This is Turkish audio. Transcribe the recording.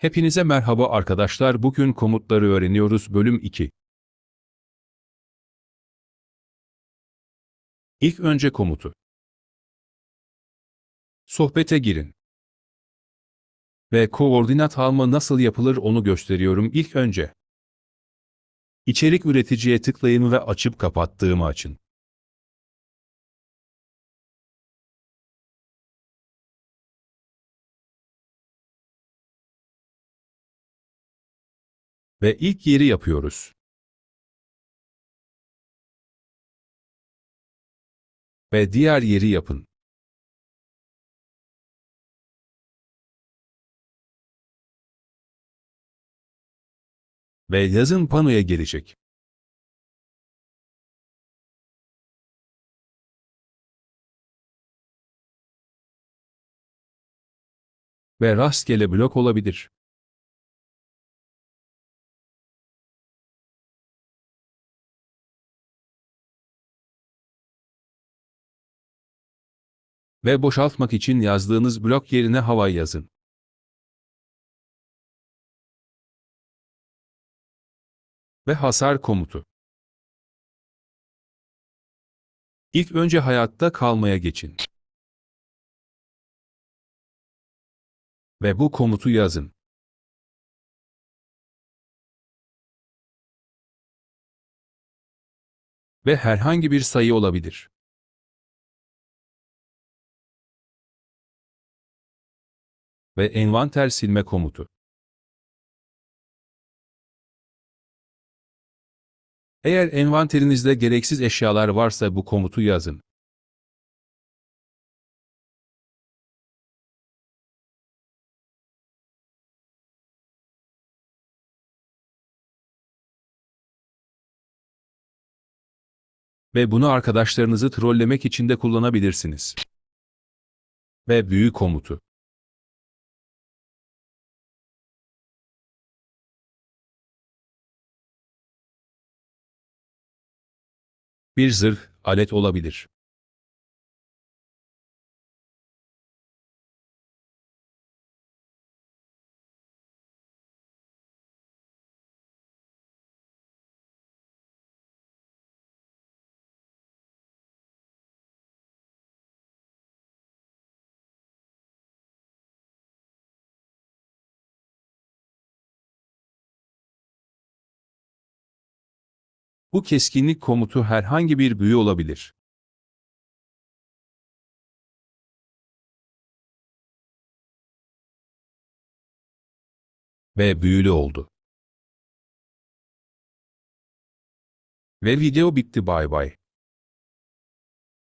Hepinize merhaba arkadaşlar. Bugün komutları öğreniyoruz. Bölüm 2. İlk önce komutu. Sohbete girin. Ve koordinat alma nasıl yapılır onu gösteriyorum ilk önce. İçerik üreticiye tıklayın ve açıp kapattığımı açın. Ve ilk yeri yapıyoruz. Ve diğer yeri yapın. Ve yazın panoya gelecek. Ve rastgele blok olabilir. Ve boşaltmak için yazdığınız blok yerine hava yazın. Ve hasar komutu. İlk önce hayatta kalmaya geçin. Ve bu komutu yazın. Ve herhangi bir sayı olabilir. Ve envanter silme komutu. Eğer envanterinizde gereksiz eşyalar varsa bu komutu yazın. Ve bunu arkadaşlarınızı trollemek için de kullanabilirsiniz. Ve büyü komutu. Bir zırh, alet olabilir. Bu keskinlik komutu herhangi bir büyü olabilir. Ve büyülü oldu. Ve video bitti bay bay.